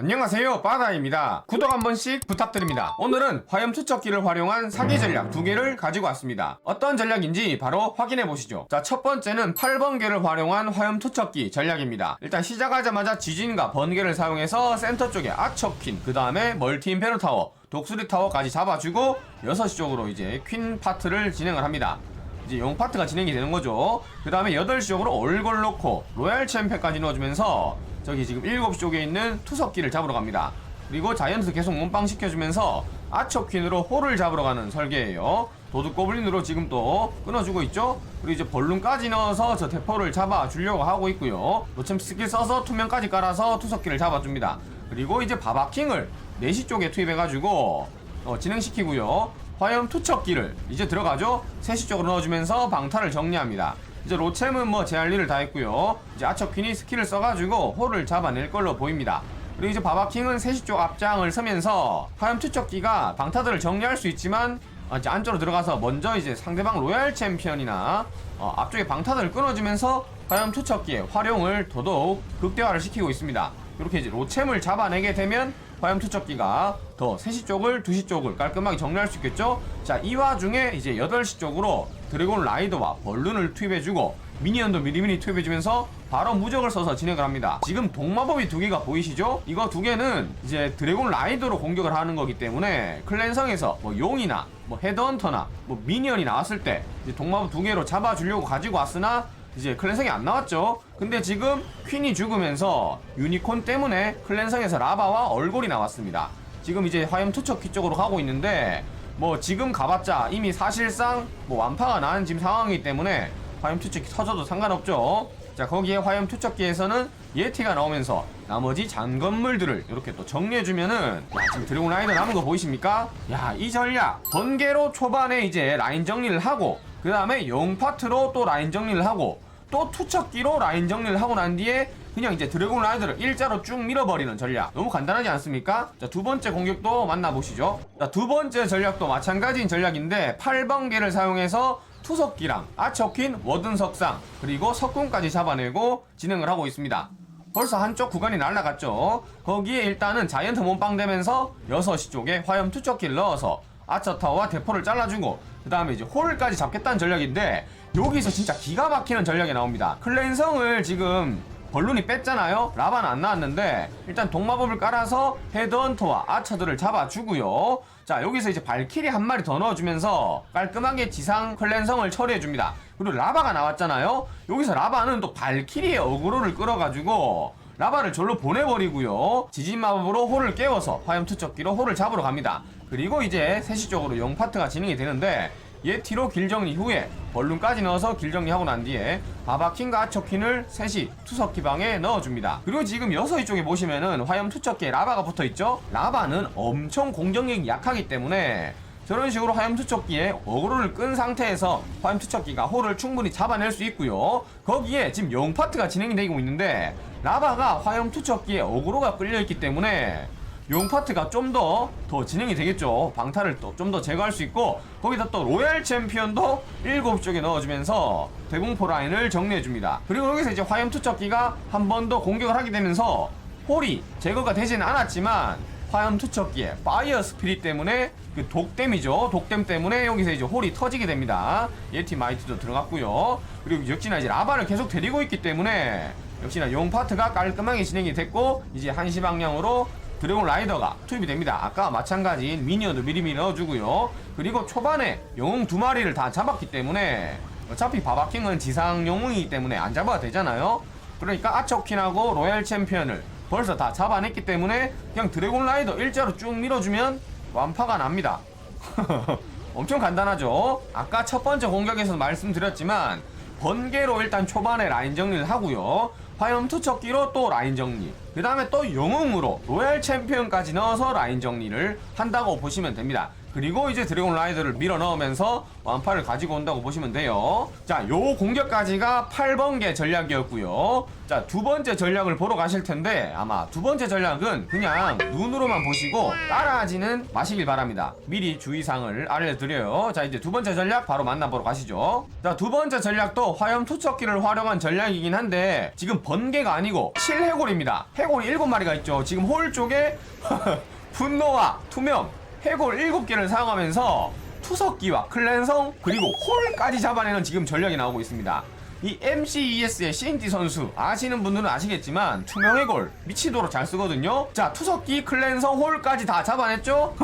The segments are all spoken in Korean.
안녕하세요 바다입니다. 구독 한 번씩 부탁드립니다. 오늘은 화염 투척기를 활용한 사기 전략 두 개를 가지고 왔습니다. 어떤 전략인지 바로 확인해 보시죠. 자첫 번째는 8번개를 활용한 화염 투척기 전략입니다. 일단 시작하자마자 지진과 번개를 사용해서 센터 쪽에 아처퀸 그 다음에 멀티 임페로 타워 독수리 타워까지 잡아주고 6시 쪽으로 이제 퀸 파트를 진행을 합니다. 이제 용 파트가 진행이 되는 거죠. 그 다음에 8시 쪽으로 얼굴 놓고 로얄 챔피까지 넣어주면서 저기 지금 7시 쪽에 있는 투석기를 잡으러 갑니다. 그리고 자이언트 계속 몸빵 시켜주면서 아처퀸으로 홀을 잡으러 가는 설계예요. 도둑 고블린으로 지금 또 끊어주고 있죠. 그리고 이제 벌룬까지 넣어서 저 대포를 잡아주려고 하고 있고요. 노챔 스킬 써서 투명까지 깔아서 투석기를 잡아줍니다. 그리고 이제 바바킹을 4시 쪽에 투입해가지고 어, 진행시키고요. 화염 투척기를 이제 들어가죠. 3시 쪽으로 넣어주면서 방탄을 정리합니다. 이제 로챔은 뭐 제 할 일을 다 했고요. 이제 아처 퀸이 스킬을 써가지고 홀을 잡아낼 걸로 보입니다. 그리고 이제 바바킹은 3시 쪽 앞장을 서면서 화염 투척기가 방타들을 정리할 수 있지만 아, 이제 안쪽으로 들어가서 먼저 이제 상대방 로얄 챔피언이나 어, 앞쪽에 방타들을 끊어주면서 화염 투척기의 활용을 더더욱 극대화를 시키고 있습니다. 이렇게 이제 로챔을 잡아내게 되면 화염 투척기가 더 3시 쪽을 2시 쪽을 깔끔하게 정리할 수 있겠죠? 자, 이 와중에 이제 8시 쪽으로 드래곤 라이더와 벌룬을 투입해주고 미니언도 미리미리 투입해주면서 바로 무적을 써서 진행을 합니다. 지금 동마법이 두 개가 보이시죠? 이거 두 개는 이제 드래곤 라이더로 공격을 하는 거기 때문에 클랜성에서 뭐 용이나 뭐 헤드헌터나 뭐 미니언이 나왔을 때 동마법 두 개로 잡아주려고 가지고 왔으나 이제 클랜성이 안 나왔죠. 근데 지금 퀸이 죽으면서 유니콘 때문에 클랜성에서 라바와 얼굴이 나왔습니다. 지금 이제 화염 투척기 쪽으로 가고 있는데 뭐 지금 가봤자 이미 사실상 뭐 완파가 나는 지금 상황이기 때문에 화염 투척기 터져도 상관없죠. 자 거기에 화염 투척기에서는 예티가 나오면서 나머지 잔건물들을 이렇게 또 정리해주면은 야 지금 드래곤 라이더 남은 거 보이십니까? 야 이 전략 번개로 초반에 이제 라인 정리를 하고 그 다음에 용 파트로 또 라인 정리를 하고 또 투척기로 라인 정리를 하고 난 뒤에 그냥 이제 드래곤 라이더를 일자로 쭉 밀어버리는 전략. 너무 간단하지 않습니까? 자 두 번째 공격도 만나보시죠. 자 두 번째 전략도 마찬가지인 전략인데 8번개를 사용해서 투석기랑 아처퀸 워든 석상 그리고 석궁까지 잡아내고 진행을 하고 있습니다. 벌써 한쪽 구간이 날라갔죠. 거기에 일단은 자이언트 몸빵 되면서 6시 쪽에 화염 투척기를 넣어서 아처타워와 대포를 잘라주고 그 다음에 이제 홀까지 잡겠다는 전략인데 여기서 진짜 기가 막히는 전략이 나옵니다. 클랜성을 지금 벌룬이 뺐잖아요. 라바는 안 나왔는데 일단 동마법을 깔아서 헤드헌터와 아처들을 잡아주고요. 자 여기서 이제 발키리 한 마리 더 넣어주면서 깔끔하게 지상 클랜성을 처리해줍니다. 그리고 라바가 나왔잖아요. 여기서 라바는 또 발키리의 어그로를 끌어가지고 라바를 절로 보내버리고요. 지진 마법으로 홀을 깨워서 화염 투척기로 홀을 잡으러 갑니다. 그리고 이제 3시 쪽으로 용 파트가 진행이 되는데 예티로 길정리 후에 벌룬까지 넣어서 길정리하고 난 뒤에 바바킹과 아처퀸을 3시 투석기 방에 넣어줍니다. 그리고 지금 6시 쪽에 보시면은 화염 투척기에 라바가 붙어있죠? 라바는 엄청 공격력이 약하기 때문에 저런 식으로 화염 투척기에 어그로를 끈 상태에서 화염 투척기가 홀을 충분히 잡아낼 수 있고요. 거기에 지금 용 파트가 진행이 되고 있는데 라바가 화염 투척기에 어그로가 끌려있기 때문에 용 파트가 좀 더 더 진행이 되겠죠. 방타를 또 좀 더 제거할 수 있고 거기다 또 로얄 챔피언도 7쪽에 넣어주면서 대공포 라인을 정리해줍니다. 그리고 여기서 이제 화염 투척기가 한 번 더 공격을 하게 되면서 홀이 제거가 되지는 않았지만 화염 투척기에 파이어 스피릿 때문에 그 독댐이죠. 독댐 때문에 여기서 이제 홀이 터지게 됩니다. 예티 마이트도 들어갔고요. 그리고 역시나 이제 라바를 계속 데리고 있기 때문에 역시나 용 파트가 깔끔하게 진행이 됐고 이제 한시 방향으로 드래곤 라이더가 투입이 됩니다. 아까 마찬가지인 미니언도 미리미리 넣어주고요. 그리고 초반에 영웅 두 마리를 다 잡았기 때문에 어차피 바바킹은 지상 영웅이기 때문에 안 잡아도 되잖아요. 그러니까 아처킨하고 로얄 챔피언을 벌써 다 잡아냈기 때문에 그냥 드래곤 라이더 일자로 쭉 밀어주면 완파가 납니다. 엄청 간단하죠. 아까 첫 번째 공격에서 말씀드렸지만 번개로 일단 초반에 라인 정리를 하고요. 화염 투척기로 또 라인 정리. 그 다음에 또 영웅으로 로얄 챔피언까지 넣어서 라인 정리를 한다고 보시면 됩니다. 그리고 이제 드래곤 라이더를 밀어 넣으면서 완파를 가지고 온다고 보시면 돼요. 자, 요 공격까지가 8번개 전략이었고요. 자, 두 번째 전략을 보러 가실 텐데 아마 두 번째 전략은 그냥 눈으로만 보시고 따라하지는 마시길 바랍니다. 미리 주의사항을 알려드려요. 자, 이제 두 번째 전략 바로 만나보러 가시죠. 자, 두 번째 전략도 화염 투척기를 활용한 전략이긴 한데 지금 번개가 아니고 실해골입니다. 해골 해골이 7마리가 있죠. 지금 홀 쪽에 분노와 투명, 해골 7개를 사용하면서 투석기와 클랜성 그리고 홀까지 잡아내는 지금 전략이 나오고 있습니다. 이 MCES의 CNT 선수 아시는 분들은 아시겠지만 투명 해골 미치도록 잘 쓰거든요. 자 투석기, 클랜성, 홀까지 다 잡아냈죠.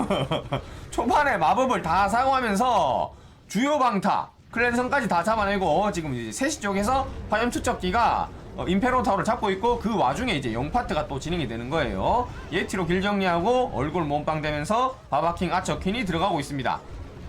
초반에 마법을 다 사용하면서 주요 방타, 클랜성까지 다 잡아내고 지금 이제 세시 쪽에서 화염 투척기가 어, 임페로 타워를 잡고 있고 그 와중에 이제 영파트가 또 진행이 되는 거예요. 예티로 길 정리하고 얼굴 몸빵 되면서 바바킹 아처퀸이 들어가고 있습니다.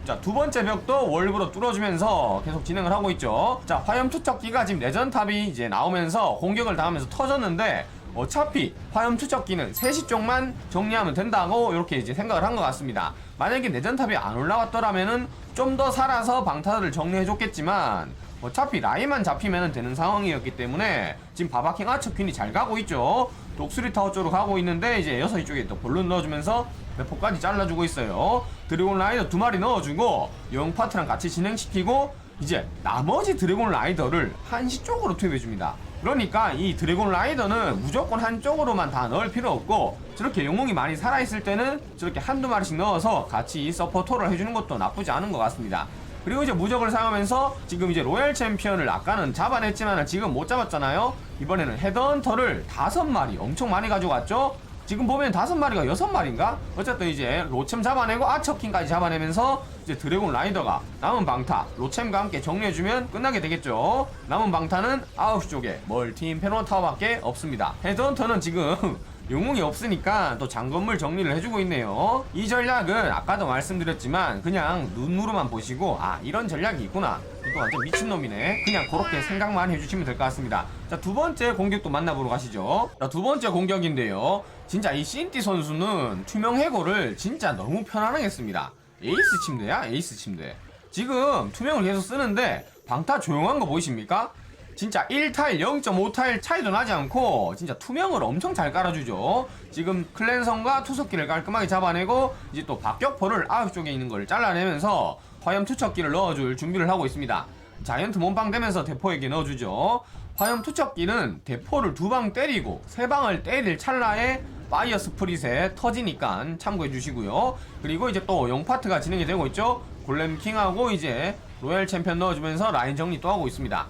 자, 두 번째 벽도 월브로 뚫어주면서 계속 진행을 하고 있죠. 자, 화염 투척기가 지금 내전탑이 이제 나오면서 공격을 당하면서 터졌는데 어차피 화염 투척기는 3시 쪽만 정리하면 된다고 이렇게 이제 생각을 한 것 같습니다. 만약에 내전탑이 안 올라왔더라면은 좀 더 살아서 방타들을 정리해줬겠지만 어차피 라인만 잡히면 되는 상황이었기 때문에 지금 바바킹 아처퀸이 잘 가고 있죠. 독수리 타워 쪽으로 가고 있는데 이제 6시 쪽에 또 볼룬 넣어주면서 매포까지 잘라주고 있어요. 드래곤 라이더 두 마리 넣어주고 영 파트랑 같이 진행시키고 이제 나머지 드래곤 라이더를 한시 쪽으로 투입해줍니다. 그러니까 이 드래곤 라이더는 무조건 한쪽으로만 다 넣을 필요 없고 저렇게 영웅이 많이 살아있을 때는 저렇게 한두 마리씩 넣어서 같이 서포터를 해주는 것도 나쁘지 않은 것 같습니다. 그리고 이제 무적을 사용하면서 지금 이제 로얄 챔피언을 아까는 잡아냈지만 지금 못 잡았잖아요. 이번에는 헤드헌터를 다섯 마리 엄청 많이 가져갔죠. 지금 보면 다섯 마리가 여섯 마리인가? 어쨌든 이제 로챔 잡아내고 아처킹까지 잡아내면서 이제 드래곤 라이더가 남은 방타 로챔과 함께 정리해주면 끝나게 되겠죠. 남은 방타는 9시 쪽에 멀티 인 페노 타워밖에 없습니다. 헤드헌터는 지금 영웅이 없으니까 또 장건물 정리를 해주고 있네요. 이 전략은 아까도 말씀드렸지만 그냥 눈으로만 보시고 아 이런 전략이 있구나. 이거 완전 미친놈이네. 그냥 그렇게 생각만 해주시면 될 것 같습니다. 자, 두 번째 공격도 만나보러 가시죠. 자, 두 번째 공격인데요. 진짜 이 신티 선수는 투명 해골을 진짜 너무 편안하게 씁니다. 에이스 침대야? 에이스 침대. 지금 투명을 계속 쓰는데 방타 조용한 거 보이십니까? 진짜 1타일 0.5타일 차이도 나지 않고 진짜 투명을 엄청 잘 깔아주죠. 지금 클랜성과 투석기를 깔끔하게 잡아내고 이제 또 박격포를 아웃 쪽에 있는 걸 잘라내면서 화염 투척기를 넣어줄 준비를 하고 있습니다. 자이언트 몸빵 되면서 대포에게 넣어주죠. 화염 투척기는 대포를 두 방 때리고 세 방을 때릴 찰나에 파이어 스프릿에 터지니까 참고해 주시고요. 그리고 이제 또 영파트가 진행이 되고 있죠. 골렘 킹하고 이제 로얄 챔피언 넣어주면서 라인 정리 또 하고 있습니다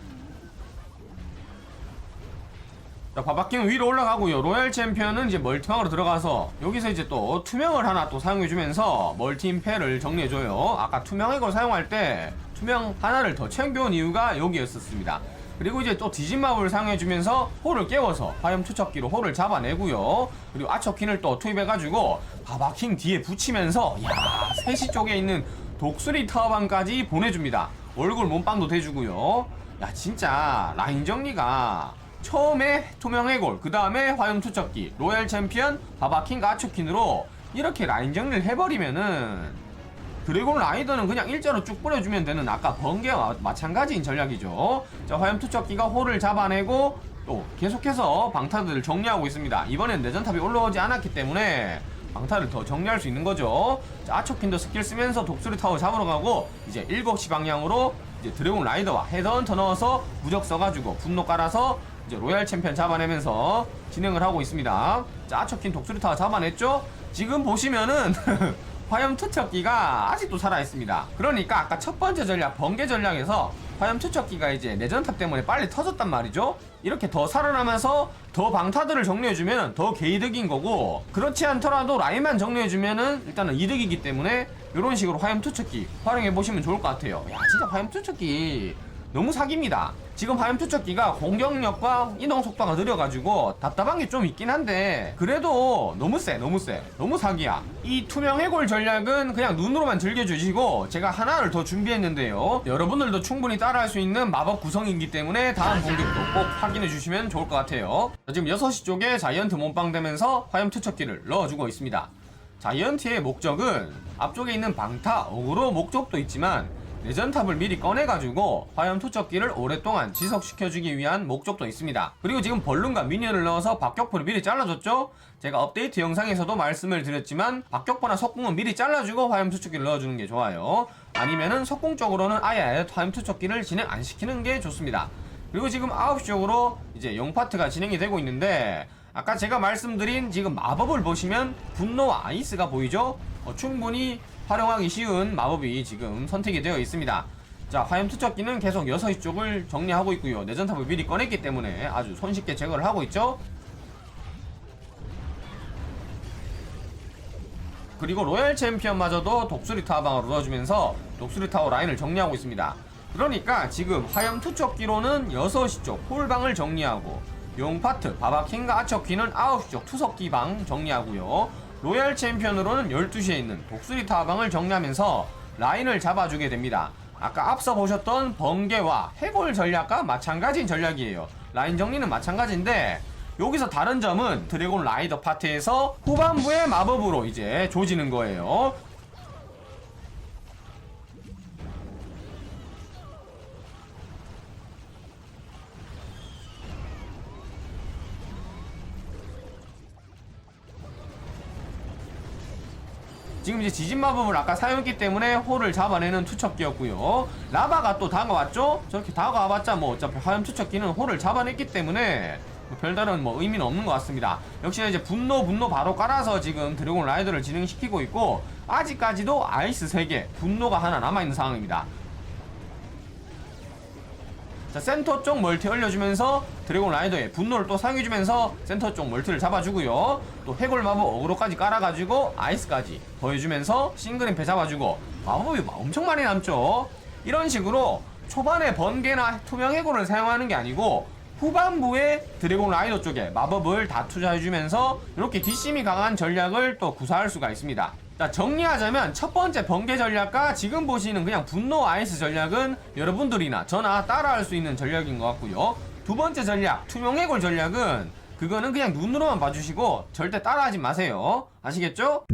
자, 바바킹은 위로 올라가고요. 로얄 챔피언은 이제 멀티망으로 들어가서 여기서 이제 또 투명을 하나 또 사용해주면서 멀티 임패를 정리해줘요. 아까 투명의 걸 사용할 때 투명 하나를 더 챙겨온 이유가 여기였었습니다. 그리고 이제 또 디진마블을 사용해주면서 홀을 깨워서 화염 투척기로 홀을 잡아내고요. 그리고 아처킨을 또 투입해가지고 바바킹 뒤에 붙이면서 야 세시 쪽에 있는 독수리 타워방까지 보내줍니다. 얼굴 몸빵도 대주고요. 야 진짜 라인 정리가 처음에 투명 해골, 그 다음에 화염 투척기, 로얄 챔피언, 바바킹과 아츠킨으로 이렇게 라인 정리를 해버리면은 드래곤 라이더는 그냥 일자로 쭉 뿌려주면 되는 아까 번개와 마찬가지인 전략이죠. 자, 화염 투척기가 홀을 잡아내고 또 계속해서 방타들을 정리하고 있습니다. 이번엔 내전탑이 올라오지 않았기 때문에 방타를 더 정리할 수 있는 거죠. 자, 아초킨도 스킬 쓰면서 독수리 타워 잡으러 가고 이제 7시 방향으로 이제 드래곤 라이더와 헤드헌터 넣어서 무적 써가지고 분노 깔아서 이제 로얄 챔피언 잡아내면서 진행을 하고 있습니다. 자, 아초킨 독수리 타워 잡아냈죠? 지금 보시면은 화염 투척기가 아직도 살아있습니다. 그러니까 아까 첫 번째 전략, 번개 전략에서 화염 투척기가 이제 내전탑 때문에 빨리 터졌단 말이죠? 이렇게 더 살아나면서 더 방타들을 정리해주면 더 개이득인 거고, 그렇지 않더라도 라인만 정리해주면은 일단은 이득이기 때문에 이런 식으로 화염 투척기 활용해보시면 좋을 것 같아요. 야, 진짜 화염 투척기 너무 사기입니다. 지금 화염 투척기가 공격력과 이동 속도가 느려가지고 답답한 게 좀 있긴 한데 그래도 너무 세 너무 세 너무 사기야. 이 투명 해골 전략은 그냥 눈으로만 즐겨주시고 제가 하나를 더 준비했는데요. 여러분들도 충분히 따라할 수 있는 마법 구성이기 때문에 다음 공격도 꼭 확인해 주시면 좋을 것 같아요. 자, 지금 6시 쪽에 자이언트 몸빵 되면서 화염 투척기를 넣어주고 있습니다. 자이언트의 목적은 앞쪽에 있는 방타, 어그로 목적도 있지만 내전탑을 미리 꺼내가지고 화염 투척기를 오랫동안 지속시켜주기 위한 목적도 있습니다. 그리고 지금 벌룬과 미니언을 넣어서 박격포를 미리 잘라줬죠? 제가 업데이트 영상에서도 말씀을 드렸지만 박격포나 석궁은 미리 잘라주고 화염 투척기를 넣어주는 게 좋아요. 아니면은 석궁 쪽으로는 아예 화염 투척기를 진행 안 시키는 게 좋습니다. 그리고 지금 9시 쪽으로 이제 영파트가 진행이 되고 있는데 아까 제가 말씀드린 지금 마법을 보시면 분노 아이스가 보이죠? 어, 충분히 활용하기 쉬운 마법이 지금 선택이 되어 있습니다. 자, 화염 투척기는 계속 6시 쪽을 정리하고 있고요. 내전탑을 미리 꺼냈기 때문에 아주 손쉽게 제거를 하고 있죠. 그리고 로얄 챔피언마저도 독수리 타방으로 넣어주면서 독수리 타워 라인을 정리하고 있습니다. 그러니까 지금 화염 투척기로는 6시 쪽 홀방을 정리하고 용파트, 바바킹과 아처키는 9시 쪽 투석기 방 정리하고요. 로얄 챔피언으로는 12시에 있는 독수리 타방을 정리하면서 라인을 잡아주게 됩니다. 아까 앞서 보셨던 번개와 해골 전략과 마찬가지인 전략이에요. 라인 정리는 마찬가지인데 여기서 다른 점은 드래곤 라이더 파트에서 후반부의 마법으로 이제 조지는 거예요. 지금 이제 지진 마법을 아까 사용했기 때문에 홀을 잡아내는 투척기였고요. 라바가 또 다가왔죠? 저렇게 다가와봤자 뭐 어차피 화염 투척기는 홀을 잡아냈기 때문에 뭐 별다른 뭐 의미는 없는 것 같습니다. 역시나 이제 분노 분노 바로 깔아서 지금 드래곤 라이더를 진행시키고 있고 아직까지도 아이스 3개, 분노가 하나 남아있는 상황입니다. 자 센터 쪽 멀티 올려주면서 드래곤 라이더의 분노를 또 사용해주면서 센터 쪽 멀티를 잡아주고요. 또 해골 마법 어그로까지 깔아가지고 아이스까지 더해주면서 임페 잡아주고. 마법이 엄청 많이 남죠. 이런 식으로 초반에 번개나 투명 해골을 사용하는 게 아니고 후반부에 드래곤 라이더 쪽에 마법을 다 투자해주면서 이렇게 뒷심이 강한 전략을 또 구사할 수가 있습니다. 자 정리하자면 첫 번째 번개 전략과 지금 보시는 그냥 분노 아이스 전략은 여러분들이나 저나 따라할 수 있는 전략인 것 같고요. 두 번째 전략 투명 해골 전략은 그거는 그냥 눈으로만 봐주시고 절대 따라하지 마세요. 아시겠죠?